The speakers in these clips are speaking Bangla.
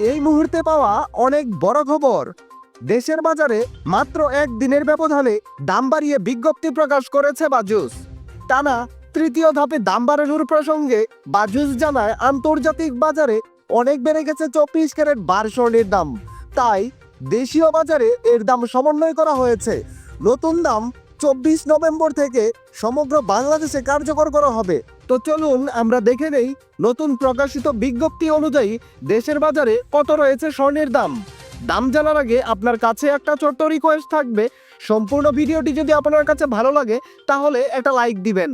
এই মুহূর্তে পাওয়া অনেক বড় খবর। দেশের বাজারে মাত্র এক দিনের ব্যবধানে দাম বাড়িয়ে বিজ্ঞপ্তি প্রকাশ করেছে বাজুস। টানা তৃতীয় ধাপে দাম বাড়ানোর প্রসঙ্গে বাজুস জানায়, আন্তর্জাতিক বাজারে অনেক বেড়ে গেছে চব্বিশ ক্যারেট বার স্বর্ণের দাম। তাই দেশীয় বাজারে এর দাম সমন্বয় করা হয়েছে। নতুন দাম চব্বিশ নভেম্বর থেকে সমগ্র বাংলাদেশে কার্যকর করা হবে। তো চলুন আমরা দেখে নেই নতুন প্রকাশিত বিজ্ঞপ্তি অনুযায়ী দেশের বাজারে কত রয়েছে স্বর্ণের দাম। দাম জানার আগে আপনার কাছে একটা ছোট্ট রিকোয়েস্ট থাকবে। সম্পূর্ণ ভিডিওটি যদি আপনার কাছে ভালো লাগে, তাহলে একটা লাইক দিবেন।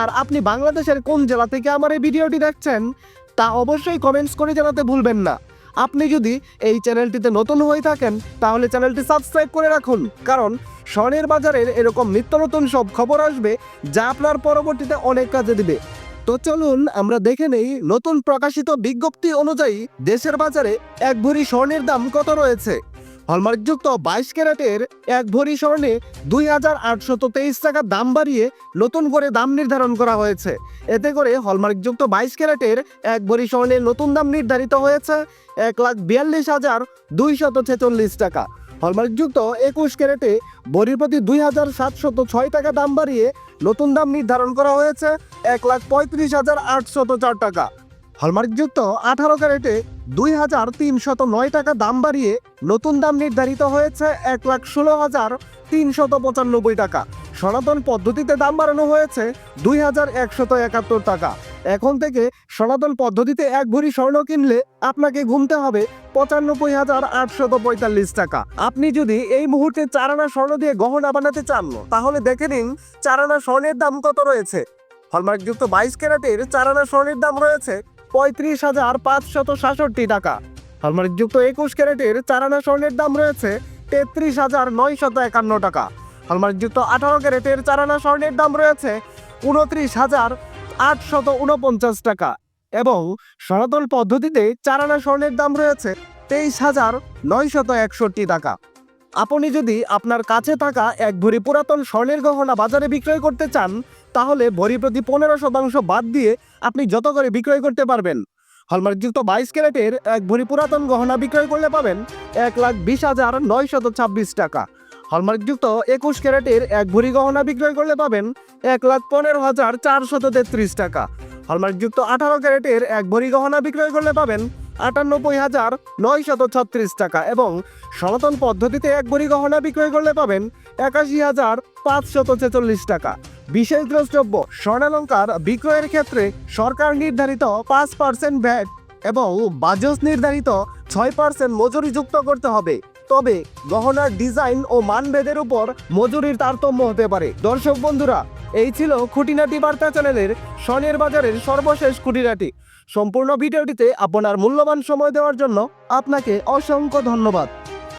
আর আপনি বাংলাদেশের কোন জেলা থেকে আমার এই ভিডিওটি দেখছেন, তা অবশ্যই কমেন্টস করে জানাতে ভুলবেন না। আপনি যদি এই চ্যানেলটিতে নতুন হয়ে থাকেন, তাহলে চ্যানেলটি সাবস্ক্রাইব করে রাখুন। কারণ স্বর্ণের বাজারের এরকম নিত্য নতুন সব খবর আসবে যা আপনার পরবর্তীতে অনেক কাজে দিবে। তো চলুন আমরা দেখে নেই নতুন প্রকাশিত বিজ্ঞপ্তি অনুযায়ী দেশের বাজারে এক ভরি স্বর্ণের দাম কত রয়েছে। হলমার্কযুক্ত বাইশ ক্যারেটের এক ভরি স্বর্ণে দুই হাজার আটশত তেইশ টাকা দাম বাড়িয়ে নতুন করে দাম নির্ধারণ করা হয়েছে। এতে করে হলমার্কযুক্ত বাইশ ক্যারেটের এক ভরি স্বর্ণের নতুন দাম নির্ধারিত হয়েছে এক লাখ বিয়াল্লিশ হাজার দুইশত ছেচল্লিশ টাকা। হলমার্কযুক্ত একুশ ক্যারেটে ভরির প্রতি দুই হাজার সাতশত ছয় টাকা দাম বাড়িয়ে নতুন দাম নির্ধারণ করা হয়েছে এক লাখ পঁয়ত্রিশ হাজার আটশত চার টাকা। হলমার্কযুক্ত আঠারো ক্যারেটে দুই হাজার তিনশত নয় টাকা দাম বাড়িয়ে নতুন দাম নির্ধারিত হয়েছে এক লাখ ষোলো হাজার তিনশত পঁচানব্বই টাকা। সনাতন পদ্ধতিতে দাম বাড়ানো হয়েছে দুই হাজার একশত একাত্তর টাকা। এখন থেকে সনাতন পদ্ধতিতে এক ভরি স্বর্ণ কিনলে আপনাকে ঘুমতে হবে পঁচানব্বই হাজার আটশত পঁয়তাল্লিশ টাকা। আপনি যদি এই মুহূর্তে চারানা স্বর্ণ দিয়ে গহনা বানাতে চান, তাহলে দেখে নিন চারানা স্বর্ণের দাম কত রয়েছে। হলমার্কযুক্ত বাইশ ক্যারেটের চারানা স্বর্ণের দাম রয়েছে পঁয়ত্রিশ হাজার পাঁচশত সাতষট্টি টাকা। হলমার্কযুক্ত একুশ ক্যারেটের চারানা স্বর্ণের দাম রয়েছে তেত্রিশ হাজার নয়শত একান্ন টাকা। হলমার্কযুক্ত আঠারো ক্যারেটের চারানা স্বর্ণের দাম রয়েছে উনত্রিশ হাজার আটশত উনপঞ্চাশ টাকা এবং সনাতন পদ্ধতিতে চারানা স্বর্ণের দাম রয়েছে তেইশ হাজার নয়শত একষট্টি টাকা। আপনি যদি আপনার কাছে থাকা এক ভরি পুরাতন স্বর্ণের গহনা বাজারে বিক্রয় করতে চান, তাহলে ভরি প্রতি পনেরো শতাংশ বাদ দিয়ে আপনি যত করে বিক্রয় করতে পারবেন। হলমার্কযুক্ত বাইশ ক্যারেটের এক ভরি পুরাতন গহনা বিক্রয় করলে পাবেন এক লাখ বিশ হাজার নয়শত ছাব্বিশ টাকা। হলমার্কযুক্ত একুশ ক্যারেটের এক ভরি গহনা বিক্রয় করলে পাবেন এক লাখ পনেরো হাজার চারশত তেত্রিশ টাকা। হলমার্কযুক্ত আঠারো ক্যারেটের এক ভরি গহনা বিক্রয় করলে পাবেন আটানব্বই হাজার নয়শত ছত্রিশ টাকা এবং সনাতন পদ্ধতিতে এক ভরি গহনা বিক্রয় করলে পাবেন একাশি হাজার পাঁচশত ছেচল্লিশ টাকা। বিশেষ দ্রষ্টব্য, স্বর্ণালঙ্কার বিক্রয়ের ক্ষেত্রে সরকার নির্ধারিত পাঁচ পার্সেন্ট ভ্যাট এবং বাজস নির্ধারিত ছয় পার্সেন্ট মজুরি যুক্ত করতে হবে। তবে গহনার ডিজাইন ও মানভেদের উপর মজুরির তারতম্য হতে পারে। দর্শক বন্ধুরা, এই ছিল খুঁটিনাটি বার্তা চ্যানেলের স্বর্ণের বাজারের সর্বশেষ খুঁটিনাটি। সম্পূর্ণ ভিডিওটিতে আপনার মূল্যবান সময় দেওয়ার জন্য আপনাকে অসংখ্য ধন্যবাদ।